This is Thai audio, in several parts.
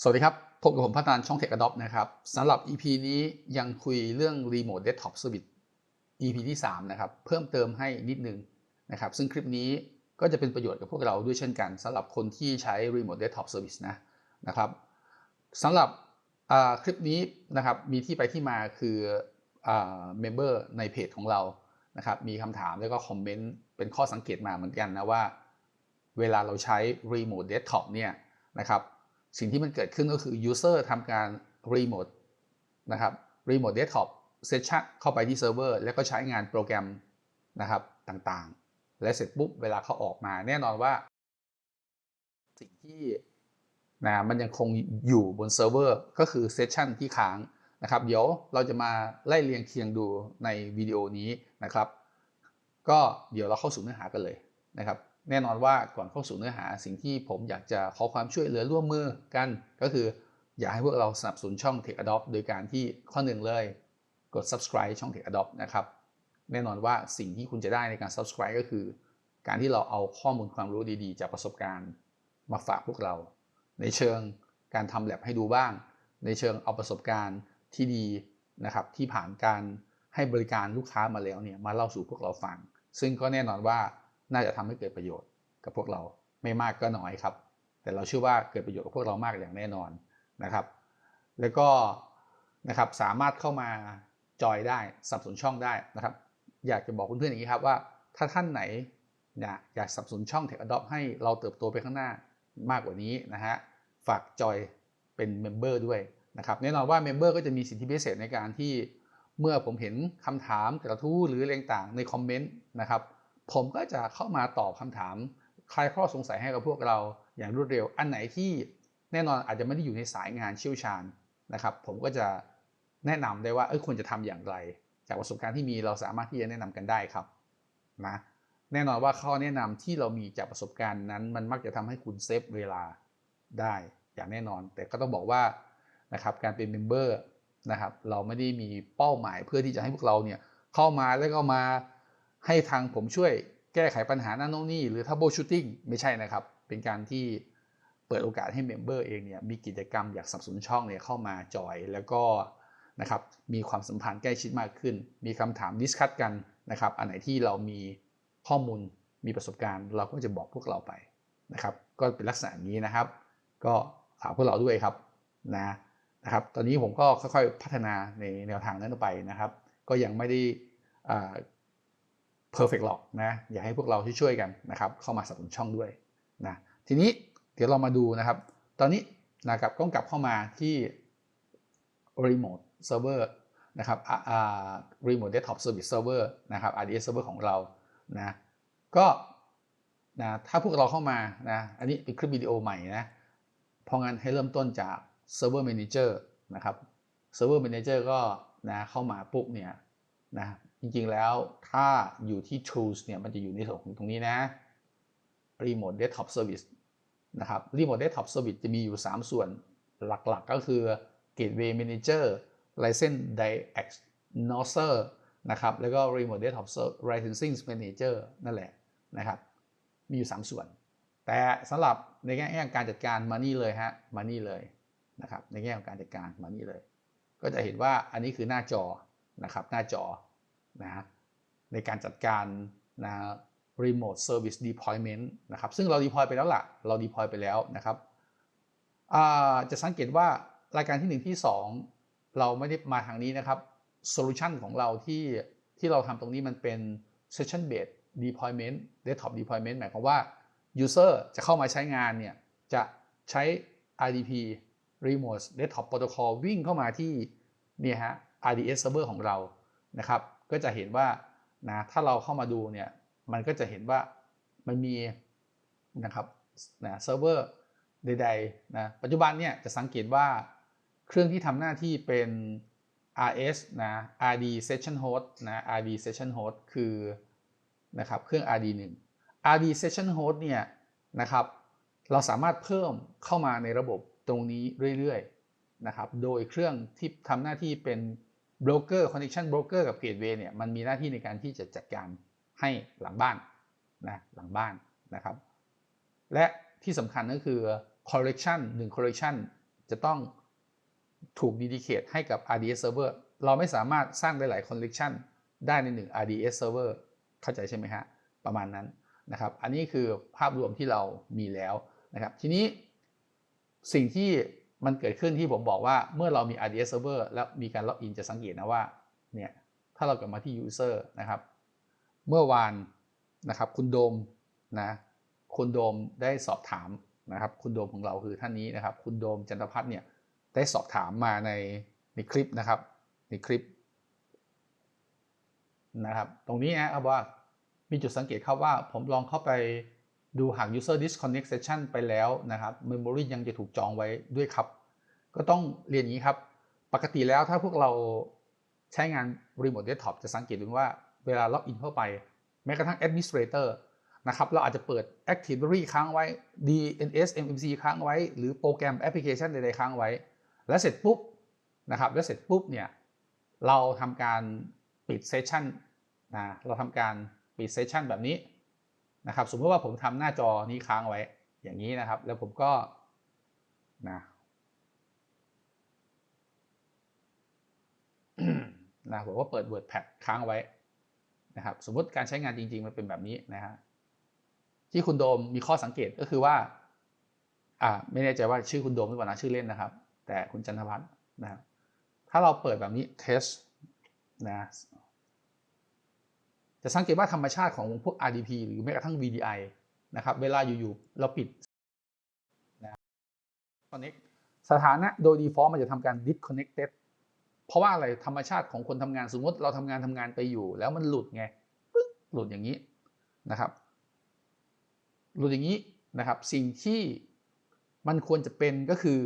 สวัสดีครับพบกับผมพัฒนานช่อง Tech Adopt นะครับสำหรับ EP นี้ยังคุยเรื่อง Remote Desktop Service EP ที่ 3 นะครับ เพิ่มเติมให้นิดนึงนะครับ ซึ่งคลิปนี้ก็จะเป็นประโยชน์กับพวกเราด้วยเช่นกันสำหรับคนที่ใช้ Remote Desktop Service นะนะครับสำหรับคลิปนี้นะครับมีที่ไปที่มาคือเมมเบอร์ในเพจของเรานะครับมีคำถามแล้วก็คอมเมนต์เป็นข้อสังเกตมาเหมือนกันนะว่า เวลาเราใช้ Remote Desktop เนี่ยนะครับ สิ่งที่มันเกิดขึ้นก็คือ user ทำการ remote นะครับ remote desktop session เข้าไปที่เซิร์ฟเวอร์แล้วก็ใช้งานโปรแกรมนะครับต่างๆ และเสร็จปุ๊บเวลาเขาออกมาแน่นอนว่า สิ่งที่นะมันยังคงอยู่บนเซิร์ฟเวอร์ก็คือเซสชันที่ค้างนะครับ เดี๋ยวเราจะมาไล่เรียงเคียงดูในวิดีโอนี้นะครับ ก็เดี๋ยวเราเข้าสู่เนื้อหากันเลยนะครับ แน่นอนว่าก่อนเข้าสู่เนื้อหาสิ่งที่ผมอยากจะขอความช่วยเหลือร่วมมือกัน ก็คืออยากให้พวกเราสนับสนุนช่อง Tech Adopt โดยการที่ข้อหนึ่งเลย กด subscribe ช่อง Tech Adopt นะครับแน่นอนว่าสิ่งที่คุณจะได้ในการ subscribe ก็คือ การที่เราเอาข้อมูลความรู้ดีๆ จากประสบการณ์ มาฝากพวกเรา ในเชิงการทำแ a บให้ดูบ้าง ในเชิงเอาประสบการณ์ที่ดีนะครับที่ผ่านการให้บริการลูกค้ามาแล้วเนี่ยมาเล่าสู่พวกเราฟัง ซึ่งก็แน่นอนว่า น่าจะทำให้เกิดประโยชน์กับพวกเราไม่มากก็น้อยครับ แต่เราเชื่อว่าเกิดประโยชน์กับพวกเรามากอย่างแน่นอนนะครับ แล้วก็นะครับสามารถเข้ามาจอยได้สับสนช่องได้นะครับ อยากจะบอกเพื่อนๆอย่างนี้ครับว่า ถ้าท่านไหนอยากอยากสับสนช่อง Tech Adopt ให้เราเติบโตไปข้างหน้ามากกว่านี้นะฮะฝากจอยเป็นเมมเบอร์ด้วยนะครับแน่นอนว่าเมมเบอร์ก็จะมีสิทธิพิเศษในการที่เมื่อผมเห็นคำถามกระทู้หรืออะไรต่างในคอมเมนต์นะครับ ผมก็จะเข้ามาตอบคำถามคลายข้อสงสัยให้กับพวกเราอย่างรวดเร็ว อันไหนที่แน่นอนอาจจะไม่ได้อยู่ในสายงานเชี่ยวชาญนะครับ ผมก็จะแนะนำได้ว่าเออควรจะทำอย่างไร จากประสบการณ์ที่มีเราสามารถที่จะแนะนำกันได้ครับนะแน่นอนว่าข้อแนะนำที่เรามีจากประสบการณ์นั้น มันมักจะทำให้คุณเซฟเวลาได้อย่างแน่นอน แต่ก็ต้องบอกว่านะครับการเป็นเมมเบอร์นะครับเราไม่ได้มีเป้าหมายเพื่อที่จะให้พวกเราเนี่ยเข้ามาแล้วก็มา ให้ทางผมช่วยแก้ไขปัญหานั่นนี่หรือทับเบิลชูตติ้งไม่ใช่นะครับ เป็นการที่เปิดโอกาสให้เมมเบอร์เองเนี่ยมีกิจกรรมอยากสับสนช่องเนี่ยเข้ามาจอยแล้วก็นะครับมีความสัมพันธ์ใกล้ชิดมากขึ้น มีคำถามดิสคัตกันนะครับ อันไหนที่เรามีข้อมูลมีประสบการณ์ เราก็จะบอกพวกเราไปนะครับ ก็เป็นลักษณะนี้นะครับ ก็ฝากพวกเราด้วยครับนะนะครับ ตอนนี้ผมก็ค่อยๆพัฒนาในแนวทางนั้นไปนะครับ ก็ยังไม่ได้ เพอร์เฟกต์หรอกนะอยากให้พวกเราช่วยๆกันนะครับเข้ามาสนับสนุนช่องด้วยนะทีนี้เดี๋ยวเรามาดูนะครับ ตอนนี้นะครับต้องกลับเข้ามาที่ Remote Server นะครับ Remote Desktop Service Server นะครับ RDS Server ของเรานะก็นะถ้าพวกเราเข้ามานะอันนี้เป็นคลิปวิดีโอใหม่นะพราะงั้นให้เริ่มต้นจาก Server Manager นะครับ Server Manager ก็นะเข้ามาปุ๊บเนี่ยนะ จริงๆแล้วถ้าอยู่ที่ tools เนี่ยมันจะอยู่ในส่วนของตรงนี้นะ remote desktop service นะครับ remote desktop service จะมีอยู่ 3 ส่วนหลักๆก็คือ gateway manager license diagnoser นะครับแล้วก็ remote desktop licensing manager นั่นแหละนะครับ มีอยู่ 3 ส่วน แต่สำหรับในแง่การจัดการมานี่เลยฮะมานี่เลยนะครับในแง่ของการจัดการมานี่เลย ก็จะเห็นว่าอันนี้คือหน้าจอนะครับหน้าจอ นะในการจัดการนะ remote service deployment นะครับ ซึ่งเรา deploy ไปแล้วล่ะ เรา deploy ไปแล้วนะครับจะสังเกตว่ารายการที่ 1 ที่ 2 เราไม่ได้มาทางนี้นะครับ solution ของเราที่ที่เราทำตรงนี้มันเป็น session based deployment desktop deployment หมายความว่า user จะเข้ามาใช้งานเนี่ย จะใช้ RDP remote desktop protocol วิ่งเข้ามาที่นี่ฮะ RDS server ของเรานะครับ ก็จะเห็นว่านะถ้าเราเข้ามาดูเนี่ยมันก็จะเห็นว่ามันมีนะครับนะเซิร์ฟเวอร์ใดๆนะปัจจุบันเนี่ยจะสังเกตว่าเครื่องที่ทำหน้าที่เป็น RS นะ RD Session Host นะ RD Session Host คือนะครับเครื่อง RD 1 RD Session Host เนี่ยนะครับเราสามารถเพิ่มเข้ามาในระบบตรงนี้เรื่อยๆนะครับ โดยเครื่องที่ทำหน้าที่เป็น บรกเกอร์คอนเนคชันบรกเกอร์กับเกตเวย์เนี่ยมันมีหน้าที่ในการที่จะจัดการให้หลังบ้านนะหลังบ้านนะครับ และที่สำคัญก็คือ correction 1 correction จะต้องถูก dedicate ให้กับ RDS server เราไม่สามารถสร้างได้หลาย collection ได้ในหนึ่ง RDS server เข้าใจใช่ไหมฮะ ประมาณนั้นนะครับ อันนี้คือภาพรวมที่เรามีแล้วนะครับ ทีนี้สิ่งที่ มันเกิดขึ้นที่ผมบอกว่าเมื่อเรามี RDS server แล้วมีการล็อกอินจะสังเกตนะว่าเนี่ยถ้าเรากลับมาที่ user นะครับ เมื่อวานนะครับคุณโดมนะคุณโดมได้สอบถามนะครับ คุณโดมของเราคือท่านนี้นะครับ คุณโดมจันทพัฒน์เนี่ยได้สอบถามมาในในคลิปนะครับ ในคลิปนะครับ ตรงนี้นะครับว่ามีจุดสังเกตครับว่าผมลองเข้าไป ดูหาก user disconnect session ไปแล้วนะครับ memory ยังจะถูกจองไว้ด้วยครับ ก็ต้องเรียนอย่างนี้ครับ ปกติแล้วถ้าพวกเราใช้งาน remote desktop จะสังเกตดูว่าเวลาล็อกอินเข้าไป แม้กระทั่ง administrator นะครับ เราอาจจะเปิด Active Directory ค้างไว้ DNS MMC ค้างไว้ หรือโปรแกรมแอปพลิเคชันใดๆค้างไว้ แล้วเสร็จปุ๊บนะครับ แล้วเสร็จปุ๊บเนี่ย เราทำการปิดเซสชันนะ เราทำการปิดเซสชันแบบนี้ นะครับสมมติว่าผมทำหน้าจอนี้ค้างไว้อย่างนี้นะครับ แล้วผมก็นะนะผมก็เปิด WordPad ค้างไว้นะครับสมมติการใช้งานจริง ๆ มันเป็นแบบนี้นะฮะที่คุณโดมมีข้อสังเกตก็คือว่าอ่าไม่แน่ใจว่าชื่อคุณโดมหรือเปล่านะชื่อเล่นนะครับ แต่คุณจันทพัฒน์นะครับถ้าเราเปิดแบบนี้ test นะ จะสังเกตว่าธรรมชาติของพวก RDP หรือแม้กระทั่ง VDI นะครับเวลาอยู่ๆเราปิดนะ connect สถานะโดย default มันจะทำการ disconnected เพราะว่าอะไรธรรมชาติของคนทำงานสมมติเราทำงานทำงานไปอยู่ แล้วมันหลุดไงหลุดอย่างนี้นะครับ หลุดอย่างนี้นะครับ สิ่งที่มันควรจะเป็นก็คือ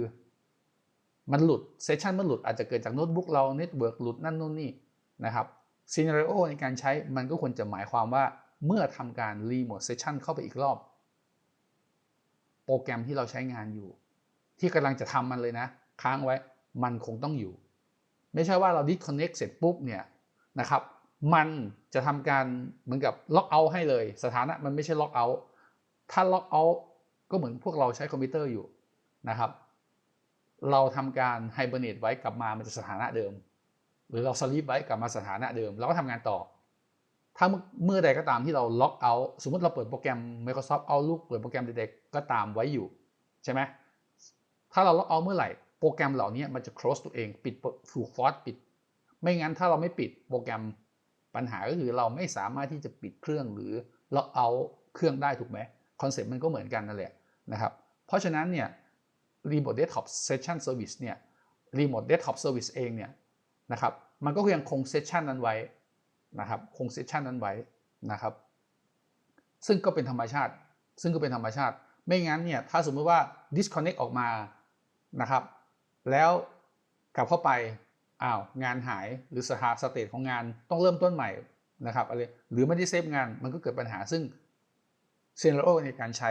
มันหลุดเซสชันมันหลุดอาจจะเกิดจากโน้ตบุ๊กเราเน็ตเวิร์กหลุดนั่นนู่นนี่นะครับ ซีนารีโอในการใช้มันก็ควรจะหมายความว่าเมื่อทำการรีโมทเซสชันเข้าไปอีกรอบ โปรแกรมที่เราใช้งานอยู่ ที่กำลังจะทำมันเลยนะ ค้างไว้มันคงต้องอยู่ ไม่ใช่ว่าเรา disconnect เสร็จปุ๊บเนี่ยนะครับ มันจะทำการเหมือนกับล็อกเอาท์ให้เลย สถานะมันไม่ใช่ล็อกเอาท์ถ้าล็อกเอาท์ก็เหมือนพวกเราใช้คอมพิวเตอร์อยู่นะครับ เราทำการไฮเบอร์เนตไว้กลับมามันจะสถานะเดิม หรือเราสลีปไว้กลับมาสถานะเดิม เราก็ทำงานต่อ ถ้าเมื่อใดก็ตามที่เราล็อกเอาสมมติเราเปิดโปรแกรม Microsoft Outlook เปิดโปรแกรมใดๆก็ตามไว้อยู่ ใช่ไหมถ้าเราล็อกเอาเมื่อไหร่โปรแกรมเหล่านี้มันจะ close ตัวเองปิดถูกฟอสปิด ไม่งั้นถ้าเราไม่ปิดโปรแกรมปัญหาก็คือเราไม่สามารถที่จะปิดเครื่องหรือล็อกเอาเครื่องได้ถูกไหมคอนเซ็ปต์มันก็เหมือนกันนั่นแหละนะครับ เพราะฉะนั้นเนี่ย Remote Desktop Session Service เนี่ย Remote Desktop Service เองเนี่ย นะครับ มันก็ยังคงเซสชันนั้นไว้นะครับคงเซสชันนั้นไว้นะครับ ซึ่งก็เป็นธรรมชาติ ซึ่งก็เป็นธรรมชาติ ไม่งั้นเนี่ยถ้าสมมติว่า disconnect ออกมานะครับ แล้วกลับเข้าไปอ้าวงานหายหรือสถาสเตตของงานต้องเริ่มต้นใหม่นะครับอะไรหรือไม่ได้เซฟงานมันก็เกิดปัญหาซึ่งเซนโรในการใช้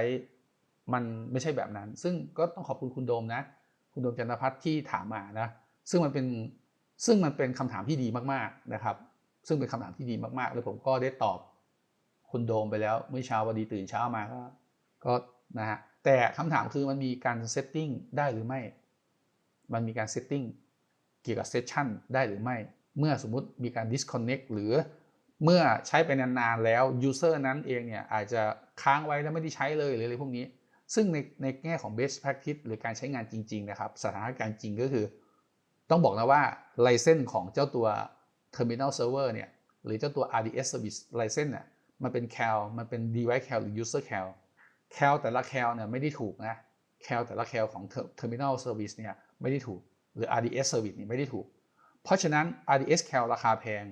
มันไม่ใช่แบบนั้น ซึ่งก็ต้องขอบคุณคุณโดมนะ คุณโดมจันทพัฒน์ที่ถามมานะ ซึ่งมันเป็น ซึ่งมันเป็นคำถามที่ดีมากๆนะครับ ซึ่งเป็นคำถามที่ดีมากๆ แล้วผมก็ได้ตอบคุณโดมไปแล้วเมื่อเช้าวันดีตื่นเช้ามาก็ก็นะฮะแต่คำถามคือมันมีการเซตติ้งได้หรือไม่ มันมีการเซตติ้งเกี่ยวกับเซสชันได้หรือไม่ เมื่อสมมุติมีการ disconnect หรือเมื่อใช้ไปนานๆแล้ว user นั้นเองเนี่ยอาจจะค้างไว้แล้วไม่ได้ใช้เลยหรืออะไรพวกนี้ ซึ่งในในแง่ของ best practice หรือการใช้งานจริง ๆ นะครับ สถานการณ์จริงก็คือ ต้องบอกนะว่า license ของเจ้าตัว terminal server เนี่ยหรือเจ้าตัว RDS service license เนี่ยมันเป็น cal มันเป็น device cal หรือ user cal cal แต่ละ cal เนี่ยไม่ได้ถูกนะ cal แต่ละ cal ของ terminal service เนี่ยไม่ได้ถูก หรือ RDS service นี่ไม่ได้ถูก เพราะฉะนั้น RDS cal ราคาแพง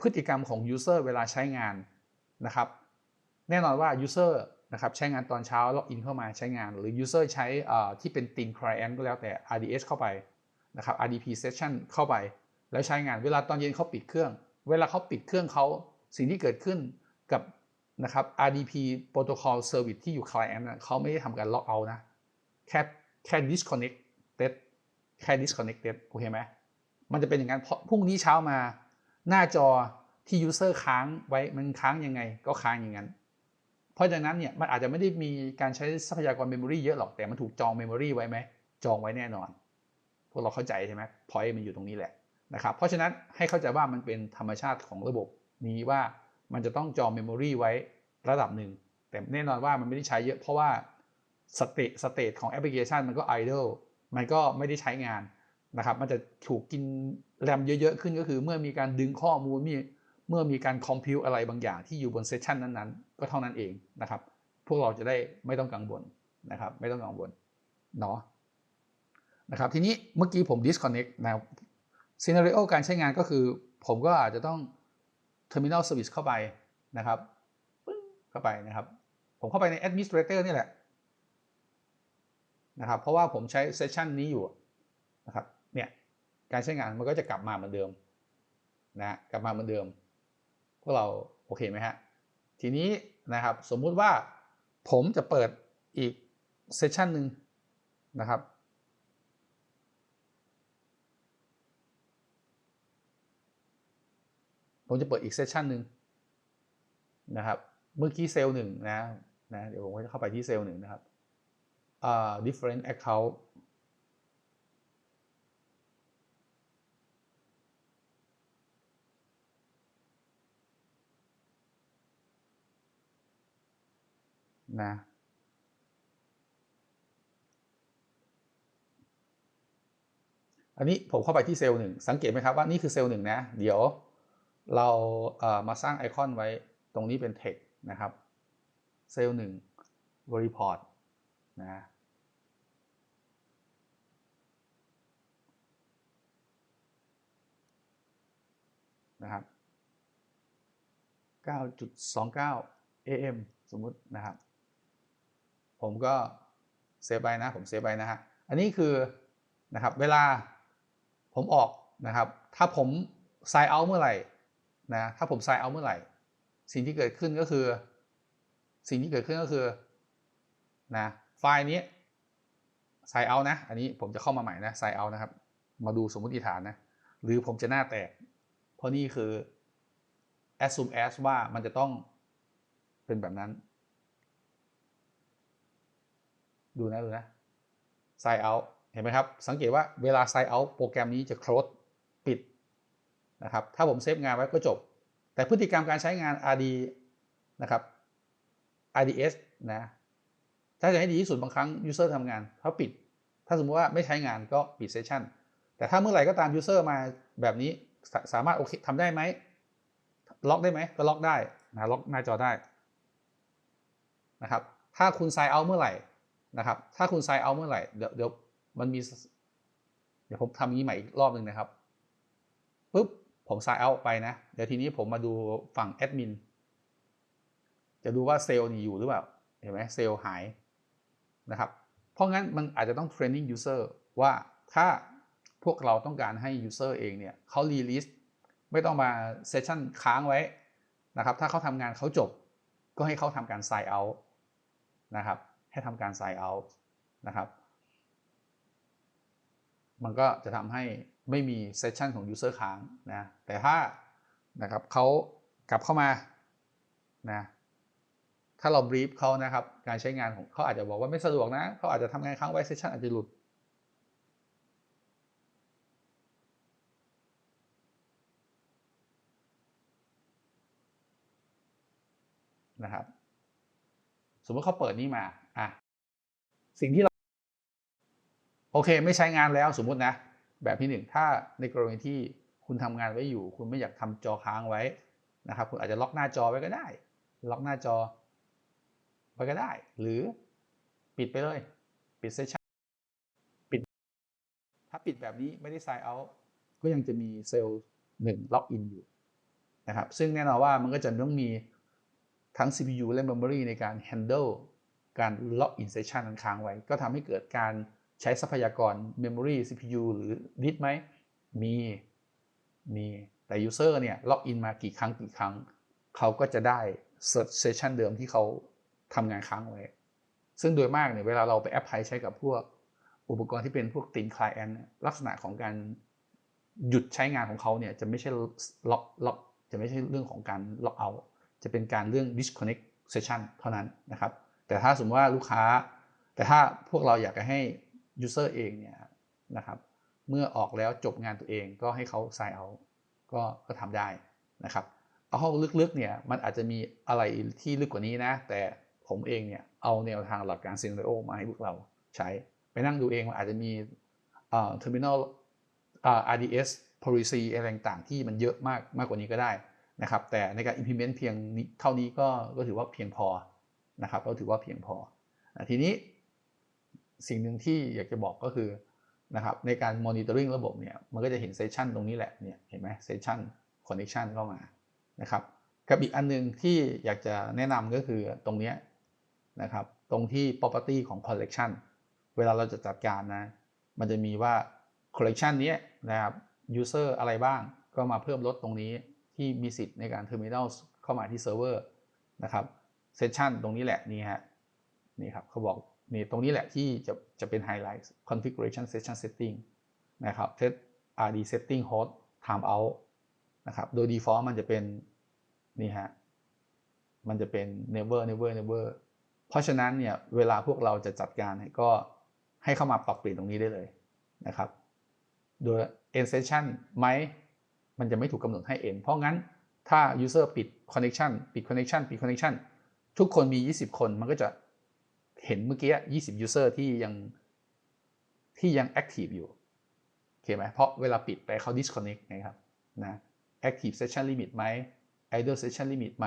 พฤติกรรมของ user เวลาใช้งานนะครับ แน่นอนว่า user นะครับใช้งานตอนเช้าล็อกอินเข้ามาใช้งาน หรือ user ใช้ที่เป็น thin client ก็แล้วแต่ RDS เข้าไป นะครับ RDP session เข้าไป แล้วใช้งานเวลาตอนเย็นเขาปิดเครื่อง เวลาเขาปิดเครื่องเขาสิ่งที่เกิดขึ้นกับนะครับ RDP protocol service ที่อยู่ client เขาไม่ได้ทำการ log out นะ แค่แค่ disconnected แค่ disconnected โอเคไหมมันจะเป็นอย่างนั้นเพราะพรุ่งนี้เช้ามาหน้าจอที่ user ค้างไว้มันค้างยังไงก็ค้างอย่างนั้น เพราะฉะนั้นเนี่ยมันอาจจะไม่ได้มีการใช้ทรัพยากร memory เยอะหรอกแต่มันถูกจอง memory ไว้ไหมจองไว้แน่นอน พวกเราเข้าใจใช่ไหมพอยมันอยู่ตรงนี้แหละนะครับเพราะฉะนั้นให้เข้าใจว่ามันเป็นธรรมชาติของระบบนี้ว่ามันจะต้องจองเมมโมรีไว้ระดับหนึ่ง แต่แน่นอนว่ามันไม่ได้ใช้เยอะเพราะว่าสเตตสเตตของแอปพลิเคชันมันก็ไอดลมันก็ไม่ได้ใช้งานนะครับ มันจะถูกกินแรมเยอะๆขึ้นก็คือ เมื่อมีการดึงข้อมูลมีเมื่อมีการคอมพิวอะไรบางอย่างที่อยู่บนเซสชันนั้นๆ ก็เท่านั้นเองนะครับ พวกเราจะได้ไม่ต้องกังวลนะครับ ไม่ต้องกังวลเนาะ นะครับทีนี้เมื่อกี้ผม disconnect นะซีนารีโอการใช้งานก็คือ ผมก็อาจจะต้อง terminal service เข้าไปนะครับเข้าไปนะครับ ผมเข้าไปใน administrator นี่แหละนะครับเพราะว่าผมใช้เซสชันนี้อยู่นะครับเนี่ยการใช้งานมันก็จะกลับมาเหมือนเดิมนะกลับมาเหมือนเดิม พวกเราโอเคไหมฮะทีนี้นะครับสมมุติว่าผมจะเปิดอีกเซสชันหนึ่งนะครับ ผมจะเปิดอีกเซสชันหนึ่งนะครับ เมื่อกี้เซลล์หนึ่งนะนะเดี๋ยวผมก็จะเข้าไปที่เซลล์หนึ่งนะครับอ่า different account นะอันนี้ผมเข้าไปที่เซลล์หนึ่งสังเกตไหมครับว่านี่คือเซลล์หนึ่งนะ เดี๋ยว เราเอ่อมาสร้างไอคอนไว้ตรงนี้เป็น text นะครับเซลล์หนึ่ง report นะนะครับ9.29 am สมมุตินะครับ ผมก็เซฟไปนะ ผมเซฟไปนะฮะ อันนี้คือนะครับเวลาผมออกนะครับ ถ้าผม sign out เมื่อไหร่ นะถ้าผม sign out เมื่อไหร่ สิ่งที่เกิดขึ้นก็คือ สิ่งที่เกิดขึ้นก็คือนะไฟล์นี้ sign out นะ อันนี้ผมจะเข้ามาใหม่นะ sign out นะครับ มาดูสมมติฐานนะ หรือผมจะหน้าแตก เพราะนี่คือ assume as ว่ามันจะต้องเป็นแบบนั้น ดูนะ ดูนะ sign out เห็นไหมครับ สังเกตว่าเวลา sign out โปรแกรมนี้จะ close ปิด นะครับถ้าผมเซฟงานไว้ก็จบ แต่พฤติกรรมการใช้งาน RD นะครับ RDS นะถ้าจะให้ดีที่สุดบางครั้ง user ทำงานเขาปิด ถ้าสมมติว่าไม่ใช้งานก็ปิดเซสชันแต่ถ้าเมื่อไหร่ก็ตาม user มาแบบนี้สาสามารถโอเคทำได้ไหมล็อกได้ไหมก็ล็อกได้นะล็อกหน้าจอได้นะครับถ้าคุณ sign out เมื่อไหร่นะครับ ถ้าคุณ sign out เมื่อไหร่เดี๋ยวเดี๋ยวมันมี เดี๋ยวผมทำอย่างนี้ใหม่อีกรอบหนึ่งนะครับปุ๊บ ผม sign out ไปนะ เดี๋ยวทีนี้ผมมาดูฝั่งแอดมิน จะดูว่าเซลล์นี่อยู่หรือเปล่า เห็นไหมเซลล์หายนะครับ เพราะงั้นมันอาจจะต้อง training user ว่าถ้าพวกเราต้องการให้ user เองเนี่ยเขา release ไม่ต้องมาเซสชันค้างไว้นะครับ ถ้าเขาทำงานเขาจบ ก็ให้เขาทำการ sign out นะครับ ให้ทำการ sign out นะครับ มันก็จะทำให้ ไม่มีเซสชันของ user ค้างนะแต่ถ้านะครับเขากลับเข้ามานะถ้าเรา brief เขานะครับการใช้งานของเขาอาจจะบอกว่าไม่สะดวกนะเขาอาจจะทำงานค้างไว้เซสชันอาจจะหลุดนะครับสมมติเขาเปิดนี่มาอะสิ่งที่เรา โอเค ไม่ใช้งานแล้วสมมตินะ แบบที่หนึ่งถ้าในกรณีที่คุณทำงานไว้อยู่ คุณไม่อยากทำจอค้างไว้นะครับ คุณอาจจะล็อกหน้าจอไว้ก็ได้ ล็อกหน้าจอไว้ก็ได้ หรือปิดไปเลย ปิดเซสชันปิด ถ้าปิดแบบนี้ไม่ได้ sign out ก็ยังจะมีเซลล์หนึ่งล็อกอินอยู่นะครับ ซึ่งแน่นอนว่ามันก็จะต้องมีทั้ง CPU และ Memory ในการ handle การ login session นั้นค้างไว้ ก็ทำให้เกิดการ ใช้ทรัพยากร Memory CPU หรือ disk ไหม มี มี แต่ user เนี่ย login มากี่ครั้งกี่ครั้ง เขาก็จะได้ session เดิมที่เขาทำงานค้างไว้ ซึ่งโดยมากเนี่ยเวลาเราไปแอปพลายใช้กับพวก อุปกรณ์ที่เป็นพวก thin client ลักษณะของการหยุดใช้งานของเขาเนี่ยจะไม่ใช่ lock lock จะไม่ใช่เรื่องของการ lock out จะเป็นการเรื่อง disconnect session เท่านั้นนะครับ แต่ถ้าสมมติว่าลูกค้า แต่ถ้าพวกเราอยากจะให้ user เองเนี่ยนะครับเมื่อออกแล้วจบงานตัวเองก็ให้เขา sign out ก็ก็ทำได้นะครับเอาห้องลึกๆเนี่ยมันอาจจะมีอะไรที่ลึกกว่านี้นะ แต่ผมเองเนี่ยเอาแนวทางหลักการ scenario มาให้พวกเราใช้ ไปนั่งดูเองมันอาจจะมีเอ่อ terminal อ่า RDS policy อะไรต่างๆที่มันเยอะมากมากกว่านี้ก็ได้นะครับแต่ในการ implement เพียงเท่านี้ก็ก็ถือว่าเพียงพอนะครับก็ถือว่าเพียงพอทีนี้ สิ่งหนึ่งที่อยากจะบอกก็คือนะครับในการ monitoring ระบบเนี่ยมันก็จะเห็นเซสชันตรงนี้แหละเนี่ยเห็นไหมเซสชัน connection เข้ามานะครับกับอีกอันหนึงที่อยากจะแนะนำก็คือตรงนี้นะครับตรงที่ property ของ collection เวลาเราจะจัดการนะมันจะมีว่า collection นี้นะครับ user อะไรบ้างก็มาเพิ่มลดตรงนี้ที่มีสิทธิ์ในการ terminal เข้ามาที่ server นะครับ session ตรงนี้แหละนี่ฮะนี่ครับเขาบอก นี่ตรงนี้แหละที่จะจะเป็น highlight configuration session setting นะครับ set rd setting host timeout นะครับ โดย default มันจะเป็น นี่ฮะ มันจะเป็น never never never เพราะฉะนั้นเนี่ย เวลาพวกเราจะจัดการก็ให้เข้ามาปรับเปลี่ยนตรงนี้ได้เลยนะครับ โดย end session ไหม มันจะไม่ถูกกำหนดให้ end เพราะงั้นถ้า user ปิด connection ปิด connection ปิด connection ทุกคนมี 20 คนมันก็จะ เห็นเมื่อกี้ 20 user ที่ยังที่ยัง active อยู่โอเคไหมเพราะเวลาปิดไปเขา disconnect นะครับนะ active session limit ไหม idle session limit ไหม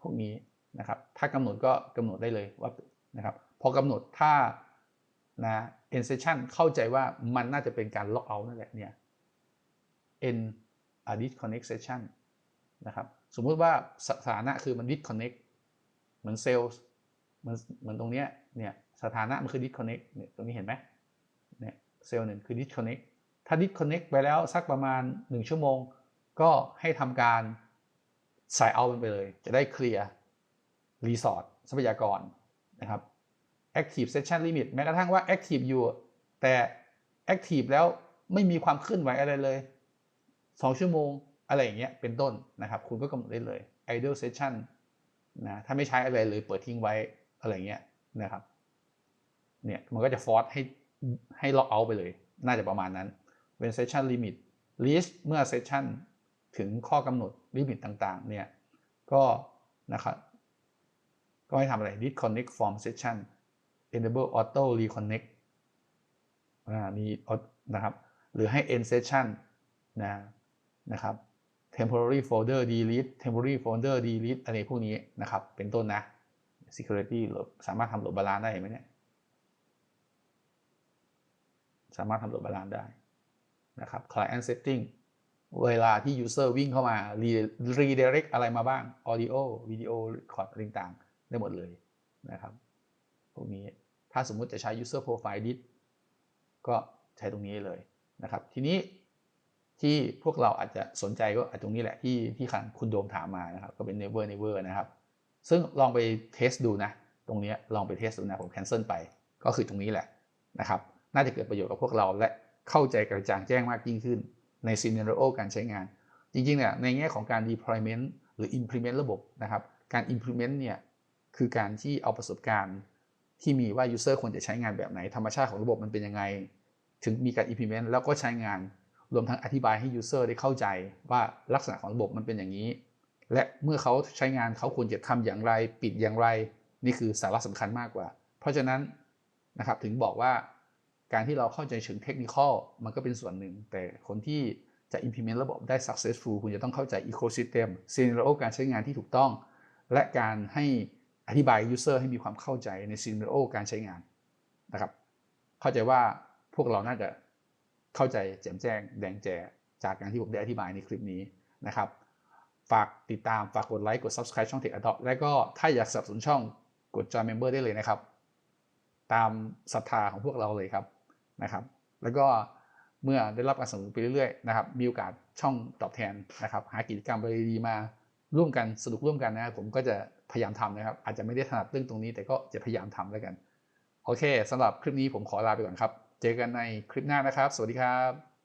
พวกนี้นะครับ ถ้ากำหนดก็กำหนดได้เลยว่านะครับ พอกำหนดถ้านะ end session เข้าใจว่ามันน่าจะเป็นการ log out นั่นแหละเนี่ย end disconnect session นะครับ สมมุติว่าสสถานะคือมัน disconnect เหมือนเซลล์ เหมือนเหมือนตรงเนี้ยเนี่ยสถานะมันคือ disconnect เนี่ยตรงนี้เห็นไหมเนี่ยเซลล์หนึ่งคือ disconnect ถ้า disconnect ไปแล้วสักประมาณ 1 ชั่วโมง ก็ให้ทำการสายเอามันไปเลย จะได้เคลียร์รีสอร์ททรัพยากรนะครับ active session limit แม้กระทั่งว่า active อยู่ แต่ active แล้วไม่มีความเคลื่อนไหวอะไรเลย 2 ชั่วโมงอะไรอย่างเงี้ยเป็นต้นนะครับ คุณก็กำหนดได้เลย idle session นะถ้าไม่ใช้อะไรเลยเปิดทิ้งไว้ อะไรเงี้ยนะครับ เนี่ยมันก็จะฟอร์สให้ให้ล็อกเอาไปเลย น่าจะประมาณนั้นเป็น session limit list เมื่อ session ถึงข้อกำหนดลิมิตต่างๆ เนี่ย ก็นะครับก็ให้ทำอะไร disconnect from session enable auto reconnect อ่ามีนะครับ หรือให้ end session นะนะครับ temporary folder delete temporary folder delete อะไรพวกนี้นะครับ เป็นต้นนะ security ลบสามารถทำหลบบาลานได้เห็นไหมเนี่ย สามารถทำหลบบาลานได้นะครับ client setting เวลาที่ user วิ่งเข้ามา redirect อะไรมาบ้าง audio video record อะไรต่างๆ ได้หมดเลยนะครับ พวกนี้ถ้าสมมุติจะใช้ user profile dit ก็ใช้ตรงนี้เลยนะครับ ทีนี้ที่พวกเราอาจจะสนใจก็ตรงนี้แหละที่ที่คุณโดมถามมานะครับ ก็เป็น never never นะครับ ซึ่งลองไปเทสดูนะ ตรงนี้ลองไปเทสดูนะ ผมแคนเซิลไป ก็คือตรงนี้แหละนะครับ น่าจะเกิดประโยชน์กับพวกเราและเข้าใจกระจ่างแจ้งมากยิ่งขึ้นใน scenario การใช้งาน จริงๆเนี่ยในแง่ของการ deployment หรือ implement ระบบนะครับ การ implement เนี่ยคือการที่เอาประสบการณ์ที่มีว่า user ควรจะใช้งานแบบไหน ธรรมชาติของระบบมันเป็นยังไง ถึงมีการ implement แล้วก็ใช้งาน รวมทั้งอธิบายให้ user ได้เข้าใจว่าลักษณะของระบบมันเป็นอย่างนี้ และเมื่อเขาใช้งานเขาควรจะทำอย่างไร ปิดอย่างไร นี่คือสาระสำคัญมากกว่า เพราะฉะนั้นนะครับถึงบอกว่าการที่เราเข้าใจเชิงเทคนิคมันก็เป็นส่วนหนึ่ง แต่คนที่จะ implement ระบบได้ successful คุณจะต้องเข้าใจ ecosystem scenario การใช้งานที่ถูกต้อง และการให้อธิบาย user ให้มีความเข้าใจใน scenario การใช้งานนะครับ เข้าใจว่าพวกเราน่าจะเข้าใจแจ่มแจ้งแดงแจจากการที่ผมได้อธิบายในคลิปนี้นะครับ ฝากติดตาม ฝากกดไลค์ กด subscribe ช่อง Tech Adopt และก็ถ้าอยากสนับสนุนช่องกด join member ได้เลยนะครับ ตามศรัทธาของพวกเราเลยครับนะครับ แล้วก็เมื่อได้รับการสนับสนุนไปเรื่อยๆนะครับ มีโอกาสช่องตอบแทนนะครับ หากิจกรรมอะไรดีๆมาร่วมกันสนุกร่วมกันนะครับผมก็จะพยายามทำนะครับ อาจจะไม่ได้ถนัดเรื่องตรงนี้ แต่ก็จะพยายามทำแล้วกัน โอเคสำหรับคลิปนี้ผมขอลาไปก่อนครับ เจอกันในคลิปหน้านะครับ สวัสดีครับ